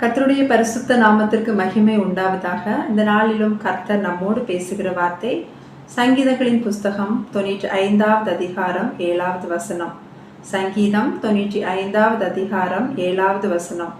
கர்த்தருடைய பரிசுத்த நாமத்திற்கு மகிமை உண்டாவதாக. இந்த நாளிலும் கர்த்தர் நம்மோடு பேசுகிற வார்த்தை சங்கீதங்களின் புஸ்தகம் தொண்ணூற்றி ஐந்தாவது அதிகாரம் ஏழாவது வசனம். சங்கீதம் தொண்ணூற்றி ஐந்தாவது அதிகாரம் ஏழாவது வசனம்.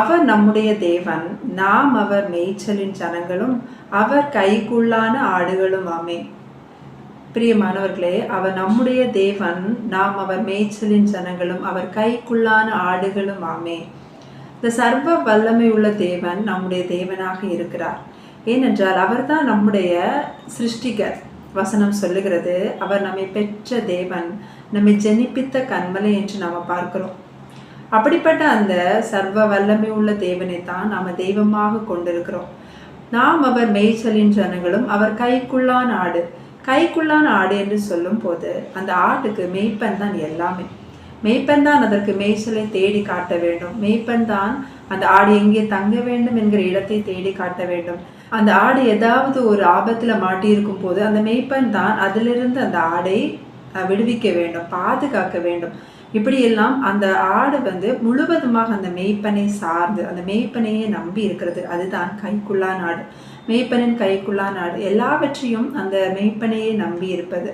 அவர் நம்முடைய தேவன் நாம் அவர் மேய்ச்சலின் ஜனங்களும் அவர் கைக்குள்ளான ஆடுகளும் ஆமே. பிரியமானவர்களே அவர் நம்முடைய தேவன் நாம் அவர் மேய்ச்சலின் ஜனங்களும் அவர் கைக்குள்ளான ஆடுகளும் ஆமே. இந்த சர்வ வல்லமை உள்ள தேவன் நம்முடைய தேவனாக இருக்கிறார். ஏனென்றால் அவர்தான் நம்முடைய சிருஷ்டிகர். வசனம் சொல்லுகிறது அவர் நம்மை பெற்ற தேவன் நம்மை ஜெனிப்பித்த கண்மலை என்று நாம் பார்க்கிறோம். அப்படிப்பட்ட அந்த சர்வ வல்லமை உள்ள தேவனை தான் நாம் தெய்வமாக கொண்டிருக்கிறோம். நாம் அவர் மேய்ச்சலின் ஜனங்களும் அவர் கைக்குள்ளான ஆடு கைக்குள்ளான ஆடு என்று சொல்லும் போது அந்த ஆட்டுக்கு மெய்ப்பன் தான் எல்லாமே. மெய்ப்பன் தான் அதற்கு மேய்ச்சலை தேடி காட்ட வேண்டும். மெய்ப்பன் தான் அந்த ஆடு எங்கே தங்க வேண்டும் என்கிற இடத்தை தேடி காட்ட வேண்டும். அந்த ஆடு ஏதாவது ஒரு ஆபத்தில் மாட்டியிருக்கும் போது அந்த மெய்ப்பன் தான் அதிலிருந்து அந்த ஆடை விடுவிக்க வேண்டும் பாதுகாக்க வேண்டும். இப்படியெல்லாம் அந்த ஆடு வந்து முழுவதுமாக அந்த மெய்ப்பனை சார்ந்து அந்த மெய்ப்பனையே நம்பி இருக்கிறது. அதுதான் கைக்குள்ளா நாடு. மெய்ப்பனின் கைக்குள்ளா நாடு. எல்லாவற்றையும் அந்த மெய்ப்பனையே நம்பி இருப்பது.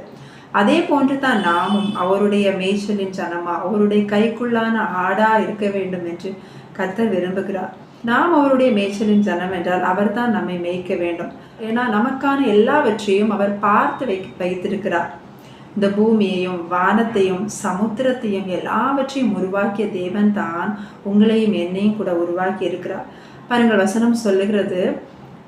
அதே போன்று தான் நாமும் அவருடைய மேய்ச்சலின் ஜனமா அவருடைய கைக்குள்ளான ஆடா இருக்க வேண்டும் என்று கத்த விரும்புகிறார். நாம் அவருடைய மேய்ச்சலின் ஜனம் என்றால் அவர்தான் நம்மை மேய்க்க வேண்டும். ஏன்னா நமக்கான எல்லாவற்றையும் அவர் பார்த்து வை வைத்திருக்கிறார். இந்த பூமியையும் வானத்தையும் சமுத்திரத்தையும் எல்லாவற்றையும் உருவாக்கிய தேவன் தான் உங்களையும் என்னையும் கூட உருவாக்கி இருக்கிறார் பாருங்கள் வசனம் சொல்லுகிறது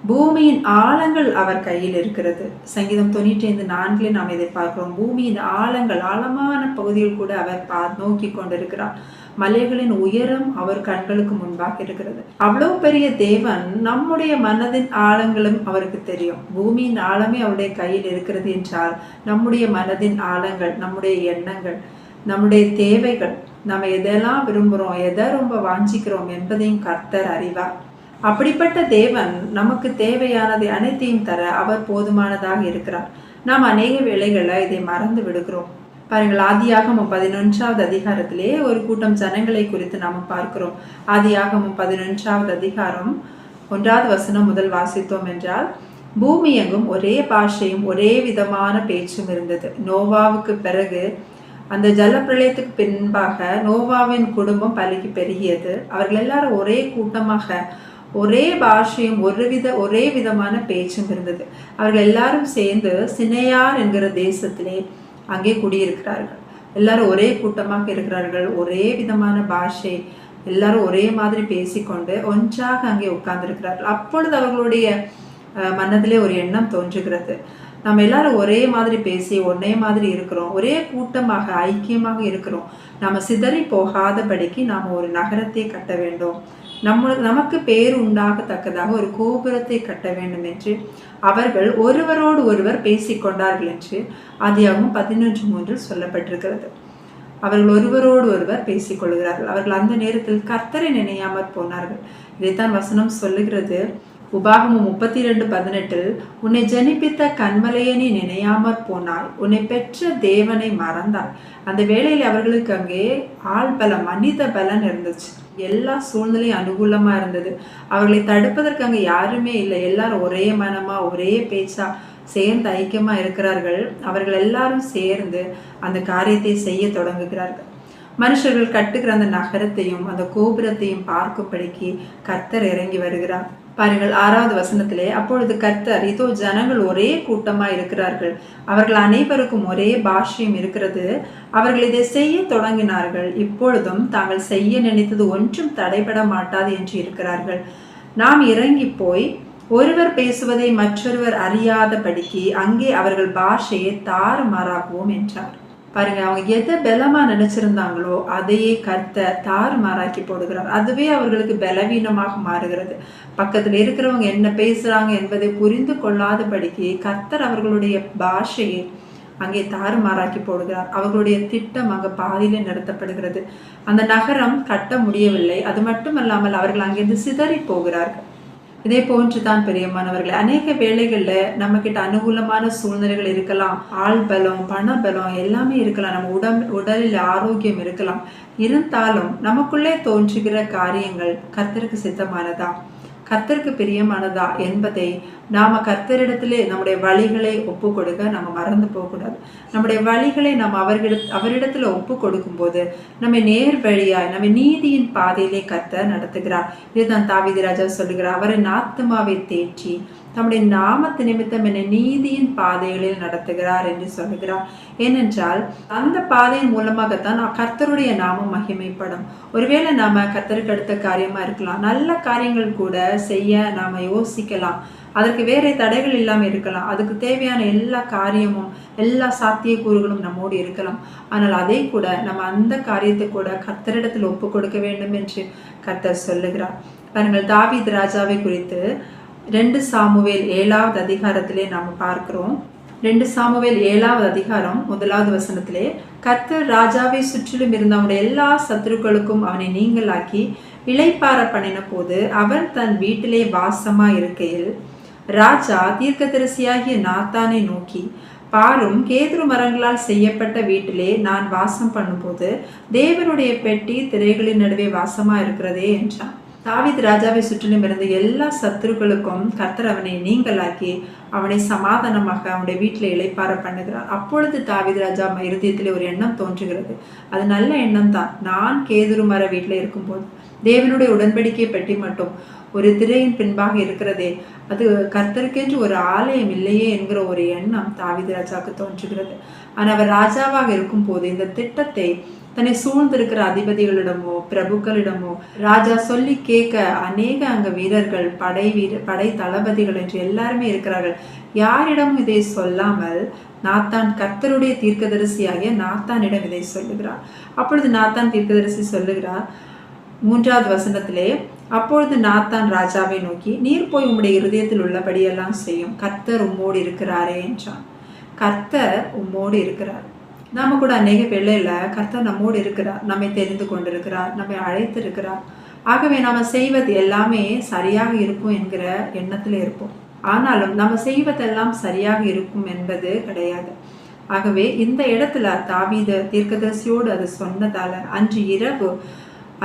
பூமியின் ஆழங்கள் அவர் கையில் இருக்கிறது. சங்கீதம் தொண்ணூற்றி ஐந்து நான்கிலே நாம் இதை பார்க்கிறோம் பூமியின் ஆழங்கள் ஆழமான பகுதியில் கூட அவர் பா நோக்கி கொண்டிருக்கிறார். மலைகளின் உயரம் அவர் கண்களுக்கு முன்பாக இருக்கிறது. அவ்வளவு பெரிய தேவன் நம்முடைய மனதின் ஆழங்களும் அவருக்கு தெரியும். பூமியின் ஆழமே அவருடைய கையில் இருக்கிறது என்றால் நம்முடைய மனதின் ஆழங்கள் நம்முடைய எண்ணங்கள் நம்முடைய தேவைகள் நம்ம எதெல்லாம் விரும்புகிறோம் எதை ரொம்ப வாஞ்சிக்கிறோம் என்பதையும் கர்த்தர் அறிவார். அப்படிப்பட்ட தேவன் நமக்கு தேவையானது அனைத்தையும் தர அவர் போதுமானதாக இருக்கிறார். நாம் அநேக வேளைகளில் இதை மறந்து விடுகிறோம். பாருங்கள் ஆதியாகமும் பதினொன்றாவது அதிகாரத்திலே ஒரு கூட்டம் ஜனங்களை குறித்து நாம் பார்க்கிறோம். ஆதியாகமும் பதினொன்றாவது அதிகாரம் ஒன்றாவது வசனம் முதல் வாசித்தோம் என்றால் பூமி எங்கும் ஒரே பாஷையும் ஒரே விதமான பேச்சும் இருந்தது. நோவாவுக்கு பிறகு அந்த ஜலப்பிரளயத்துக்கு பின்பாக நோவாவின் குடும்பம் பலிக்கு பெருகியது. அவர்கள் எல்லாரும் ஒரே கூட்டமாக ஒரே பாஷையும் ஒரு வித ஒரே விதமான பேச்சும் இருந்தது. அவர்கள் எல்லாரும் சேர்ந்து சினையார் என்கிற தேசத்திலே அங்கே குடியிருக்கிறார்கள். எல்லாரும் ஒரே கூட்டமாக இருக்கிறார்கள். ஒரே விதமான பாஷை. எல்லாரும் ஒரே மாதிரி பேசிக்கொண்டு ஒன்றாக அங்கே உட்கார்ந்திருக்கிறார்கள். அப்பொழுது அவர்களுடைய அஹ், மனதிலே ஒரு எண்ணம் தோன்றுகிறது. நம்ம எல்லாரும் ஒரே மாதிரி பேசி ஒன்னே மாதிரி இருக்கிறோம். ஒரே கூட்டமாக ஐக்கியமாக இருக்கிறோம். நம்ம சிதறி போகாதபடிக்கு நாம் ஒரு நகரத்தை கட்ட வேண்டும். நம்ம நமக்கு பேர் உண்டாகத்தக்கதாக ஒரு கோபுரத்தை கட்ட வேண்டும் என்று அவர்கள் ஒருவரோடு ஒருவர் பேசிக்கொண்டார்கள் என்று அதியாகவும் பதினொன்று மூன்றில் சொல்லப்பட்டிருக்கிறது. அவர்கள் ஒருவரோடு ஒருவர் பேசிக்கொள்கிறார்கள். அவர்கள் அந்த நேரத்தில் கர்த்தரை நினையாமற் போனார்கள். இதைத்தான் வசனம் சொல்லுகிறது. உபாகமும் முப்பத்தி ரெண்டு பதினெட்டில் உன்னை ஜனிப்பித்த கண்மலையை நீ நினையாமற் போனாய். உன்னை பெற்ற தேவனை மறந்தாய். அந்த வேளையில் அவர்களுக்கு அங்கே ஆள் பலம் மனித பலன் இருந்துச்சு. எல்லா சூழ்நிலையும் அனுகூலமாக இருந்தது. அவர்களை தடுப்பதற்கு அங்கே யாருமே இல்லை. எல்லாரும் ஒரே மனமாக ஒரே பேச்சாக சேர்ந்து ஐக்கியமாக இருக்கிறார்கள். அவர்கள் எல்லாரும் சேர்ந்து அந்த காரியத்தை செய்ய தொடங்குகிறார்கள். மனுஷர்கள் கட்டுகிற அந்த நகரத்தையும் அந்த கோபுரத்தையும் பார்க்கும்படிக்கு கர்த்தர் இறங்கி வருகிறார். பாருங்கள் ஆறாவது வசனத்திலே அப்பொழுது கர்த்தர் இதோ ஜனங்கள் ஒரே கூட்டமாக இருக்கிறார்கள். அவர்கள் அனைவருக்கும் ஒரே பாஷ்யம் இருக்கிறது. அவர்கள் இதை செய்ய தொடங்கினார்கள். இப்பொழுதும் தாங்கள் செய்ய நினைத்தது ஒன்றும் தடைபட மாட்டாது என்று இருக்கிறார்கள். நாம் இறங்கி போய் ஒருவர் பேசுவதை மற்றொருவர் அறியாதபடிக்கு அங்கே அவர்கள் பாஷையை தாறுமாறாக்குவோம் என்றார். பாருங்க அவங்க எதை பலமா நினைச்சிருந்தாங்களோ அதையே கர்த்த தாறுமாறாக்கி போடுகிறார். அதுவே அவர்களுக்கு பலவீனமாக மாறுகிறது. பக்கத்தில் இருக்கிறவங்க என்ன பேசுறாங்க என்பதை புரிந்து கொள்ளாதபடிக்கு கர்த்தர் அவர்களுடைய பாஷையை அங்கே தாறுமாறாக்கி போடுகிறார். அவர்களுடைய திட்டம் அங்கே பாதியிலே நிறுத்தப்படுகிறது. அந்த நகரம் கட்ட முடியவில்லை. அது மட்டுமல்லாமல் அவர்கள் அங்கிருந்து சிதறி போகிறார்கள். இதே போன்று தான் பெரியம்மானவர்களே அநேக வேலைகளில் நம்ம கிட்ட அனுகூலமான சூழ்நிலைகள் இருக்கலாம். ஆள் பலம் பண பலம் எல்லாமே இருக்கலாம். நம்ம உடம்பு உடலில் ஆரோக்கியம் இருக்கலாம். இருந்தாலும் நமக்குள்ளே தோன்றுகிற காரியங்கள் கர்த்தருக்கு சித்தமானதா? கர்த்தருக்கு பிரியமானதா என்பதை நாம கர்த்தரிடத்திலே நம்முடைய வழிகளை ஒப்பு கொடுக்க நம்ம மறந்து போகக்கூடாது. நம்முடைய வழிகளை நம்ம அவர்கிட அவரிடத்துல ஒப்பு கொடுக்கும்போது நம்ம நேர் வழியாய் நம்ம நீதியின் பாதையிலே கர்த்தர் நடத்துகிறார். இதுதான் தாவிதி ராஜா சொல்லுகிறார். அவரை நாத்துமாவை தேற்றி தம்முடைய நாமத்து நிமித்தம் என்னை நீதியின் பாதைகளில் நடத்துகிறார் என்று சொல்லுகிறார். ஏனென்றால் அந்த பாதையின் மூலமாகத்தான் கர்த்தருடைய நாமம் மகிமைப்படும். ஒருவேளை நாம கர்த்தருக்கு அடுத்த காரியமா இருக்கலாம். நல்ல காரியங்கள் கூட செய்ய நாம யோசிக்கலாம். அதற்கு வேற தடைகள் இல்லாமல் இருக்கலாம். அதுக்கு தேவையான எல்லா காரியமும் எல்லா சாத்தியக்கூறுகளும் நம்மோடு இருக்கலாம். ஆனால் அதே கூட நம்ம அந்த காரியத்தை கூட கர்த்தரிடத்தில் ஒப்பு கொடுக்க வேண்டும் என்று கர்த்தர் சொல்லுகிறார். பாருங்கள் தாவித் ராஜாவை குறித்து ரெண்டு சாமுவேல் ஏழாவது அதிகாரத்திலே நாம் பார்க்கிறோம். ரெண்டு சாமுவேல் ஏழாவது அதிகாரம் முதலாவது வசனத்திலே கர்த்தர் ராஜாவை சுற்றிலும் இருந்த அவனுடைய எல்லா சத்துருக்களுக்கும் அவனை நீங்களாக்கி இளைப்பார பண்ணின போது அவன் தன் வீட்டிலே வாசமா இருக்கையில் ராஜா தீர்க்கதரிசியாகிய நாத்தானை நோக்கி பாரும் கேதுரு மரங்களால் செய்யப்பட்ட வீட்டிலே நான் வாசம் பண்ணும்போது தேவனுடைய பெட்டி திரைகளின் நடுவே வாசமா இருக்கிறதே என்றான். தாவித் ராஜாவை சுற்றிலும் இருந்த எல்லா சத்துருக்களுக்கும் கர்த்தர் அவனை நீங்களாக்கி அவனை சமாதானமாக அவனுடைய வீட்டில் இழைப்பார பண்ணுகிறார். அப்பொழுது தாவித் ராஜா இருதயத்தில் ஒரு எண்ணம் தோன்றுகிறது. அது நல்ல எண்ணம் தான் நான் கேதுரு மர வீட்டில் இருக்கும்போது தேவனுடைய உடன்படிக்கை பற்றி மட்டும் ஒரு திரையின் பின்பாக இருக்கிறதே அது கர்த்தருக்கென்று ஒரு ஆலயம் இல்லையே என்கிற ஒரு எண்ணம் தாவித ராஜாவுக்கு தோன்றுகிறது. ஆனால் அவர் ராஜாவாக இருக்கும்போது இந்த திட்டத்தை தன்னை சூழ்ந்திருக்கிற அதிபதிகளிடமோ பிரபுக்களிடமோ ராஜா சொல்லி கேட்க அநேக அங்க வீரர்கள் படை வீர படை தளபதிகள் என்று எல்லாருமே இருக்கிறார்கள். யாரிடமும் இதை சொல்லாமல் நாத்தான் கர்த்தருடைய தீர்க்கதரிசியாகிய நாத்தானிடம் இதை சொல்லுகிறார். அப்பொழுது நாத்தான் தீர்க்கதரிசி சொல்லுகிறார் மூன்றாவது வசனத்திலே அப்பொழுது நாத்தான் ராஜாவை நோக்கி நீர் போய் உம்முடைய இருதயத்தில் உள்ளபடியெல்லாம் செய்யும். கர்த்தர் உம்மோடு இருக்கிறாரே என்றான். கர்த்தர் உம்மோடு இருக்கிறார். நாம கூட அநேக வேளையில் கர்த்தர் நம்மோடு இருக்கிறார் நம்மை தெரிந்து கொண்டிருக்கிறார் நம்மை அழைத்திருக்கிறார். ஆகவே நாம செய்வது எல்லாமே சரியாக இருக்கும் என்கிற எண்ணத்தில் இருப்போம். ஆனாலும் நம்ம செய்வதெல்லாம் சரியாக இருக்கும் என்பது கிடையாது. ஆகவே இந்த இடத்துல தாவீத தீர்க்கதரிசியோடு அது சொன்னதால அன்று இரவு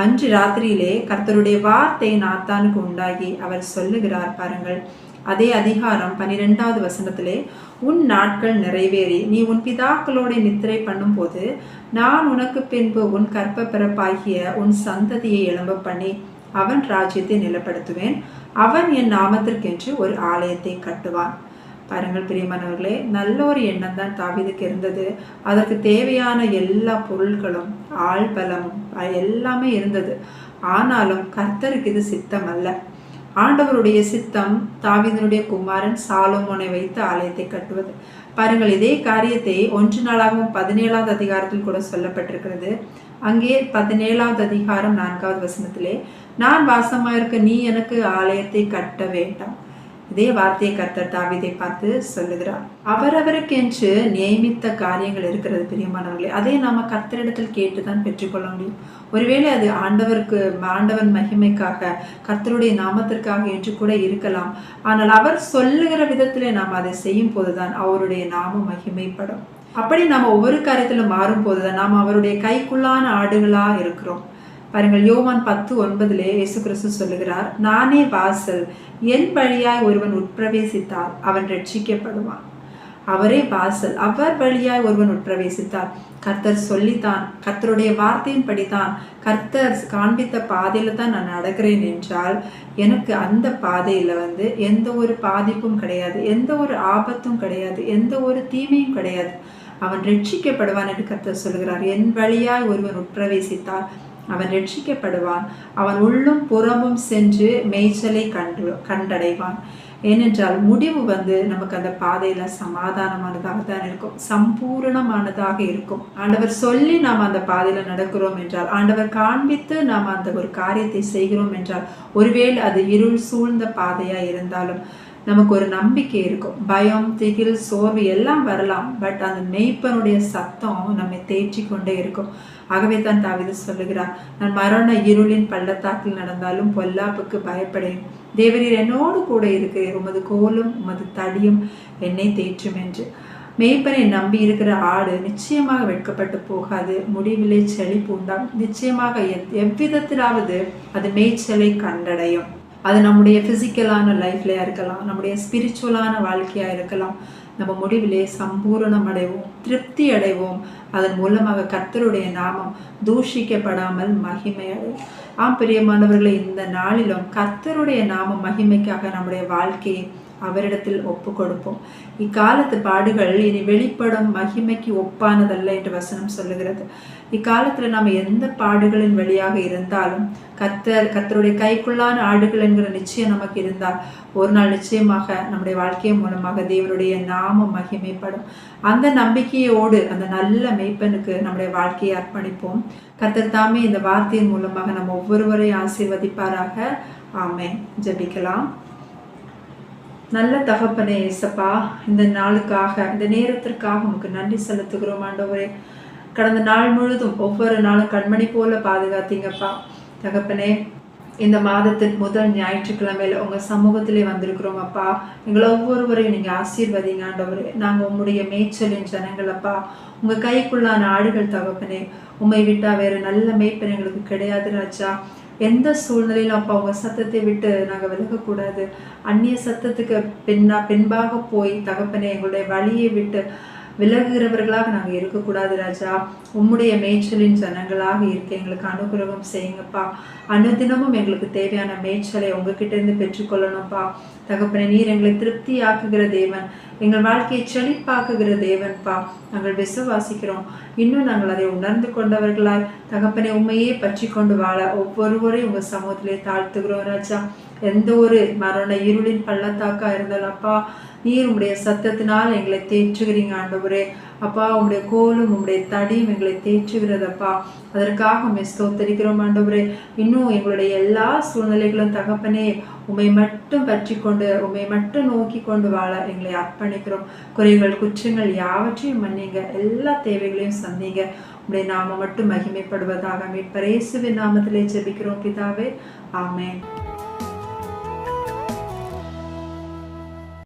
அன்று ராத்திரியிலே கர்த்தருடைய வார்த்தை நாத்தானுக்கு உண்டாகி அவர் சொல்லுகிறார் பாருங்கள். அதே அதிகாரம் பனிரெண்டாவது வசனத்திலே உன் நாட்கள் நிறைவேறி நீ உன் பிதாக்களோட நித்திரை பண்ணும்போது நான் உனக்கு பின்பு உன் கற்ப பிறப்பாகிய உன் சந்ததியை எழும்ப பண்ணி அவன் ராஜ்யத்தை நிலப்படுத்துவேன். அவன் என் நாமத்திற்கென்று ஒரு ஆலயத்தை கட்டுவான். பாருங்கள் பிரியமானவர்களே நல்ல ஒரு எண்ணம் தான் தாவிதுக்கு இருந்தது. அதற்கு தேவையான எல்லா பொருட்களும் ஆள் பலமும் எல்லாமே இருந்தது. ஆனாலும் கர்த்தருக்கு இது சித்தம் அல்ல ஆண்டவருடைய சித்தம் தாவிதனுடைய குமாரன் சாலோமோனை வைத்து ஆலயத்தை கட்டுவது. பாருங்கள் இதே காரியத்தை ஒன்று நாளாகவும் பதினேழாவது அதிகாரத்தில் கூட சொல்லப்பட்டிருக்கிறது. அங்கே பதினேழாவது அதிகாரம் நான்காவது வசனத்திலே நான் வாசமாயிருக்க நீ எனக்கு ஆலயத்தை கட்ட வேண்டாம். இதே வார்த்தையை கர்த்தர் தாவிதை பார்த்து சொல்லுகிறார். அவரவருக்கென்று நியமித்த காரியங்கள் இருக்கிறது பிரியமானவர்களே. அதே நாம கர்த்தரிடத்தில் கேட்டுதான் பெற்றுக்கொள்ள முடியும். ஒருவேளை அது ஆண்டவருக்கு ஆண்டவன் மகிமைக்காக கர்த்தருடைய நாமத்திற்காக என்று கூட இருக்கலாம். ஆனால் அவர் சொல்லுகிற விதத்திலே நாம் அதை செய்யும் போதுதான் அவருடைய நாமம் மகிமைப்படும். அப்படி நாம் ஒவ்வொரு காரியத்திலும் மாறும் போதுதான் நாம் அவருடைய கைக்குள்ளான ஆடுகளா இருக்கிறோம். பாருங்கள் யோவான் பத்து ஒன்பதிலே இயேசு கிறிஸ்து சொல்லுகிறார் நானே வாசல் என் வழியாய் ஒருவன் உட்பிரவேசித்தால் அவன் ரட்சிக்கப்படுவான். அவரே வாசல் அவர் வழியாய் ஒருவன் உட்பிரவேசித்தார். கர்த்தர் சொல்லித்தான் கர்த்தருடைய வார்த்தையின் படித்தான் கர்த்தர் காண்பித்த பாதையில தான் நான் நடக்கிறேன் என்றால் எனக்கு அந்த பாதையில வந்து எந்த ஒரு பாதிப்பும் கிடையாது எந்த ஒரு ஆபத்தும் கிடையாது எந்த ஒரு தீமையும் கிடையாது. அவன் ரட்சிக்கப்படுவான் என்று கர்த்தர் சொல்கிறார் என் வழியாய் ஒருவன் உட்பிரவேசித்தால் அவன் ரட்சிக்கப்படுவான் அவன் உள்ளும் புறமும் சென்று மேய்ச்சலை கண்டு கண்டடைவான். ஏனென்றால் முடிவு வந்து நமக்கு அந்த பாதையில சமாதானமானதாக தான் இருக்கும். சம்பூரணமானதாக இருக்கும். ஆண்டவர் சொல்லி நாம் அந்த பாதையில நடக்கிறோம் என்றால் ஆண்டவர் காண்பித்து நாம் அந்த ஒரு காரியத்தை செய்கிறோம் என்றால் ஒருவேளை அது இருள் சூழ்ந்த பாதையா இருந்தாலும் நமக்கு ஒரு நம்பிக்கை இருக்கும். பயம் திகில் சோர்வு எல்லாம் வரலாம். பட் அந்த மெய்ப்பனுடைய சத்தம் நம்மை தேற்றி கொண்டே இருக்கும். ஆகவே தான் தாவிது சொல்லுகிறார் நான் மரண இருளின் பள்ளத்தாக்கில் நடந்தாலும் பொல்லாப்புக்கு பயப்படேன். தேவரீர் என்னோடு கூட இருக்கிறேன் உமது கோலும் உமது தடியும் என்னை தேற்றும் என்று. மேய்ப்பனை நம்பி இருக்கிற ஆடு நிச்சயமாக வெட்கப்பட்டு போகாது. முடிவிலே செழிப்பு உண்டாம் நிச்சயமாக எத்- எவ்விதத்திலாவது அது மேய்ச்சலை கண்டடையும். அது நம்முடைய ஃபிசிக்கலான லைஃப்லையாக இருக்கலாம் நம்முடைய ஸ்பிரிச்சுவலான வாழ்க்கையாக இருக்கலாம். நம்ம முடிவிலே சம்பூரணம் அடைவோம் திருப்தி அடைவோம் அதன் மூலமாக கர்த்தருடைய நாமம் தூஷிக்கப்படாமல் மகிமை அடையும் ஆம் பிரியமானவர்களை இந்த நாளிலும் கர்த்தருடைய நாம மகிமைக்காக நம்முடைய வாழ்க்கையை அவரிடத்தில் ஒப்பு கொடுப்போம் இக்காலத்து பாடுகள் இனி வெளிப்படும் மகிமைக்கு ஒப்பானதல்ல என்று வசனம் சொல்லுகிறது. இக்காலத்துல நாம் எந்த பாடுகளின் வழியாக இருந்தாலும் கத்தர் கத்தருடைய கைக்குள்ளான ஆடுகள் என்கிற நிச்சயம் நமக்கு இருந்தால் ஒரு நாள் நிச்சயமாக நம்முடைய வாழ்க்கை மூலமாக தேவனுடைய நாமம் மகிமைப்படும். அந்த நம்பிக்கையோடு அந்த நல்ல மெய்ப்பனுக்கு நம்முடைய வாழ்க்கையை அர்ப்பணிப்போம். கத்தர் தாமே இந்த வார்த்தையின் மூலமாக நம்ம ஒவ்வொருவரையும் ஆசீர்வதிப்பாராக. ஆமே ஜபிக்கலாம். நல்ல தகப்பனே இசப்பா இந்த நாளுக்காக இந்த நேரத்திற்காக உமக்கு நன்றி செலுத்துகிறோம் ஆண்டவரே. கடந்த நாள் முழுதும் ஒவ்வொரு நாளும் கண்மணி போல பாதுகாத்தீங்கப்பா. தகப்பனே இந்த மாதத்தின் முதல் ஞாயிற்றுக்கிழமையில் உங்க சமூகத்திலே வந்திருக்கிறோம் அப்பா. எங்களை ஒவ்வொருவரையும் நீங்க ஆசீர்வதிங்க ஆண்டவரே. நாங்க உம்முடைய மேய்ச்சலின் ஜனங்களப்பா உங்க கைக்குள்ளான ஆடுகள் தகப்பனே. உண்மை விட்டா வேற நல்ல மேய்ப்பன் எங்களுக்கு கிடையாது ராஜா. எந்த சூழ்நிலையிலும் அப்பா அவங்க சத்தத்தை விட்டு நாங்கள் விலகக்கூடாது. அந்நிய சத்தத்துக்கு பின்னா பின்பாக போய் தகப்பனே எங்களுடைய வழியை விட்டு விலகுகிறவர்களாக நாங்கள் இருக்கக்கூடாது ராஜா. உம்முடைய மேய்ச்சலின் ஜனங்களாக இருக்க எங்களுக்கு அனுகிரகம் செய்யுங்கப்பா. அனுதினமும் எங்களுக்கு தேவையான மேய்ச்சலை உங்ககிட்ட இருந்து பெற்றுக்கொள்ளணும்ப்பா. தகப்பன நீர் எங்களை திருப்தியாக்குகிற தேவன். எங்கள் வாழ்க்கையை செழிப்பாக்குகிற தேவன்பா. நாங்கள் விசுவாசிக்கிறோம். இன்னும் நாங்கள் அதை உணர்ந்து கொண்டவர்களாய். தகப்பனை உண்மையே பற்றி கொண்டு வாழ ஒவ்வொருவரையும் உங்க சமூகத்திலே தாழ்த்துகிறோம் ராஜா. எந்த ஒரு மரண இருளின் பள்ளத்தாக்கா இருந்தாலும் அப்பா நீர் உம்முடைய சத்தத்தினால் எங்களை தேற்றுகிறீங்க ஆண்டவரே. அப்பா உங்களுடைய கோலும் உங்களுடைய தடியும் எங்களை தேற்றுகிறதப்பா. அதற்காக உண்மை ஸ்தோத்தரிக்கிறோம் ஆண்டவரே. இன்னும் எங்களுடைய எல்லா சூழ்நிலைகளும் தகப்பனே உம்மை மட்டும் பற்றி கொண்டு உம்மை மட்டும் நோக்கி கொண்டு வாழ எங்களை அர்ப்பணிக்கிறோம். குறைகள் குற்றங்கள் யாவற்றையும் மன்னிங்க. எல்லா தேவைகளையும் சந்திங்க. உம்முடைய நாம மட்டும் மகிமைப்படுவதாக மீட்பரேசுவின் நாமத்திலே ஜெபிக்கிறோம் பிதாவே. ஆமேன்.